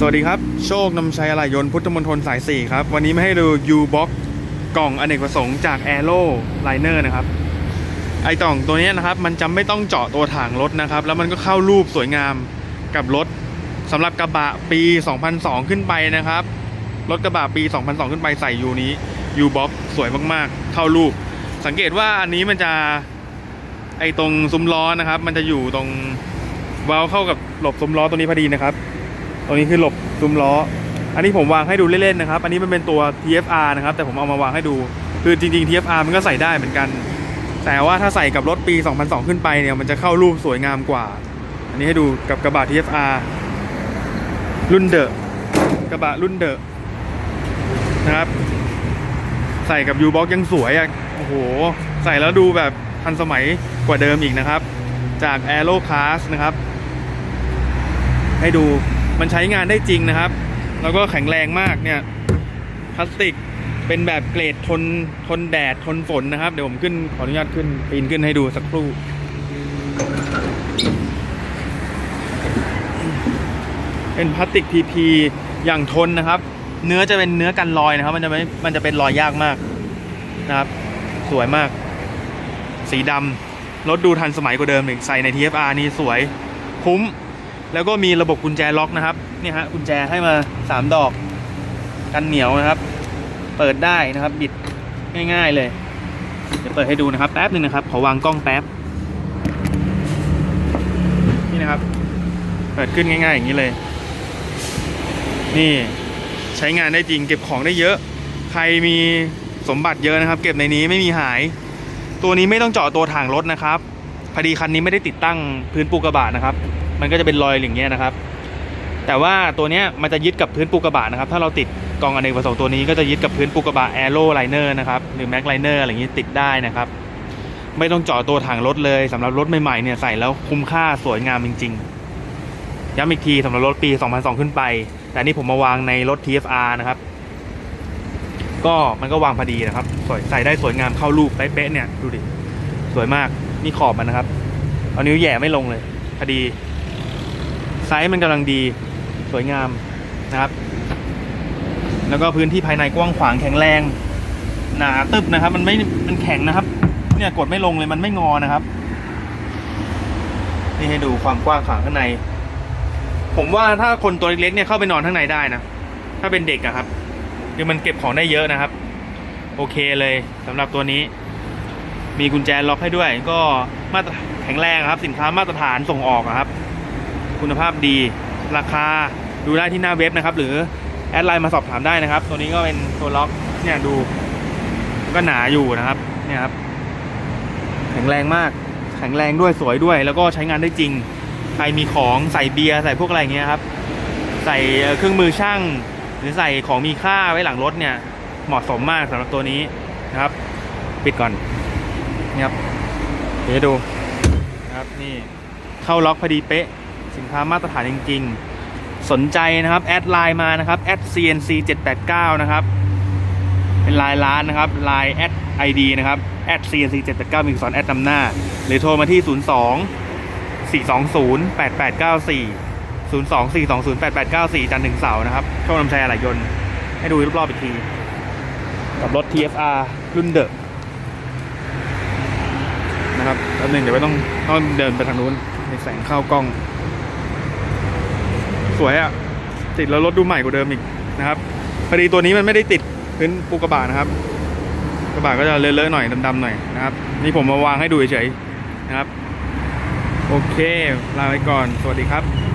สวัสดีครับ โชคนำชัยอะไหล่ยนต์พุทธมณฑลสาย 4 ครับ วันนี้มาให้ดู U-Box กล่องอเนกประสงค์จาก Aero Liner นะครับ ไอกล่องตัวนี้นะครับ มันจะไม่ต้องเจาะตัวถังรถนะครับ แล้วมันก็เข้ารูปสวยงามกับรถสำหรับกระบะปี 2002 ขึ้นไปนะครับ รถกระบะปี 2002 ขึ้นไปใส่ยูนี้ U-Box สวยมากๆ เข้ารูป สังเกตว่าอันนี้มันจะไอตรงซุ้มล้อนะครับ มันจะอยู่ตรงวาลเข้ากับหลบซุ้มล้อตัวนี้พอดีนะครับ ตรงนี้คือหลบซุ้มล้อ อันนี้ผมวางให้ดูเล่นๆนะครับ อันนี้มันเป็นตัว TFR นะครับ แต่ผมเอามาวางให้ดู คือจริง ๆ TFR มันก็ใส่ได้เหมือนกัน แต่ว่าถ้าใส่กับรถปี 2002 ขึ้นไปเนี่ย มันจะเข้ารูปสวยงามกว่า อันนี้ให้ดูกับกระบะ TFR รุ่นเดอะกระบะรุ่นเดอะนะครับ ใส่กับ U-Box ยังสวยอะ โอ้โห ใส่แล้วดูแบบทันสมัยกว่าเดิมอีกนะครับ จาก Aero Class นะครับ ให้ดู มันใช้งานได้จริงนะครับ แล้วก็แข็งแรงมากเนี่ยพลาสติกเป็นแบบเกรดทนทนแดดทนฝนนะครับ เดี๋ยวผมขึ้นขออนุญาตขึ้นปีนขึ้นให้ดูสักครู่เป็นพลาสติก PP อย่างทนนะครับ เนื้อจะเป็นเนื้อกันรอยนะครับ มันจะไม่มันจะเป็นรอยยากมากนะครับ สวยมาก สีดำรถดูทันสมัยกว่าเดิมอีกใส่ใน TFR นี่สวยคุ้ม แล้วก็มีระบบกุญแจล็อกนะครับเนี่ยฮะกุญแจให้มาสามดอก กันเหนียวนะครับ เปิดได้นะครับ บิดง่ายๆเลย เดี๋ยวเปิดให้ดูนะครับแป๊บหนึ่งนะครับ ขอวางกล้องแป๊บ นี่นะครับ เปิดขึ้นง่ายๆอย่างนี้เลย นี่ใช้งานได้จริงเก็บของได้เยอะ ใครมีสมบัติเยอะนะครับ เก็บในนี้ไม่มีหาย ตัวนี้ไม่ต้องเจาะตัวถังรถนะครับพอดีคันนี้ไม่ได้ติดตั้งพื้นปูกระบะนะครับ มันก็จะเป็นรอยอย่างเงี้ยนะครับ แต่ว่าตัวเนี้ยมันจะยึดกับพื้นปูกระบะนะครับ ถ้าเราติดกองอเนกประสงค์ตัวนี้ก็จะยึดกับพื้นปูกระบะแอโร่ไลเนอร์นะครับหรือแม็กไลเนอร์อะไรอย่างงี้ติดได้นะครับ ไม่ต้องเจาะตัวถังรถเลยสำหรับรถใหม่ๆเนี่ยใส่แล้วคุ้มค่าสวยงามจริง ๆ ย้ำอีกทีสำหรับรถปี 2002 ขึ้นไป แต่นี่ผมมาวางในรถ TFR นะครับ ก็มันก็วางพอดีนะครับสวยใส่ได้สวยงามเข้ารูปเป๊ะๆเนี่ยดูดิสวยมากนี่ขอบมันนะครับ เอานิ้วแย่ไม่ลงเลยพอดี ไซส์มันกำลังดีสวยงามนะครับ แล้วก็พื้นที่ภายในกว้างขวางแข็งแรงหนาตึบนะครับ มันไม่มันแข็งนะครับ เนี่ยกดไม่ลงเลยมันไม่งอนะครับ นี่ให้ดูความกว้างขวางข้างใน ผมว่าถ้าคนตัวเล็กๆเนี่ยเข้าไปนอนข้างในได้นะถ้าเป็นเด็กอะครับคือมันเก็บของได้เยอะนะครับ โอเคเลยสำหรับตัวนี้ มีกุญแจล็อกให้ด้วย ก็มาตรแข็งแรงครับ สินค้ามาตรฐานส่งออกครับ คุณภาพดี ราคาดูได้ที่หน้าเว็บนะครับ หรือแอดไลน์มาสอบถามได้นะครับ ตัวนี้ก็เป็นตัวล็อกเนี่ยดูก็หนาอยู่นะครับ เนี่ยครับ แข็งแรงมาก แข็งแรงด้วยสวยด้วย แล้วก็ใช้งานได้จริง ใครมีของใส่เบียร์ใส่พวกอะไรเงี้ยครับ ใส่เครื่องมือช่าง หรือใส่ของมีค่าไว้หลังรถเนี่ย เหมาะสมมากสำหรับตัวนี้นะครับ ปิดก่อนนี่ครับเดี๋ยวดูนะครับนี่เข้าล็อกพอดีเป๊ะ สินค้ามาตรฐานจริง ๆ สนใจนะครับแอดไลน์มานะครับแอด cnc 789นะครับเป็นไลน์ร้านนะครับไลน์แอด id นะครับแอด cnc 789มีสอนแอดนำหน้า หรือโทรมาที่ 02 420 8894 02 420 8894 จันทร์ถึงเสาร์นะครับโชคนำชัยอะไหล่ยนต์ ให้ดูรอบๆอีกที กับรถ TFR รุ่นเดอะนะครับแป๊บหนึ่งเดี๋ยวไม่ต้องต้องเดินไปทางนู้นในแสงเข้ากล้อง สวยอะ่ะ ติดแล้วรถดูใหม่กว่าเดิมอีกนะครับพอดีตัวนี้มันไม่ได้ติดพื้นปูกระบะนะครับ กระบะก็จะเลอะๆหน่อยดำๆหน่อยนะครับ นี่ผมมาวางให้ดูเฉยๆนะครับ โอเค ลาไปก่อน สวัสดีครับ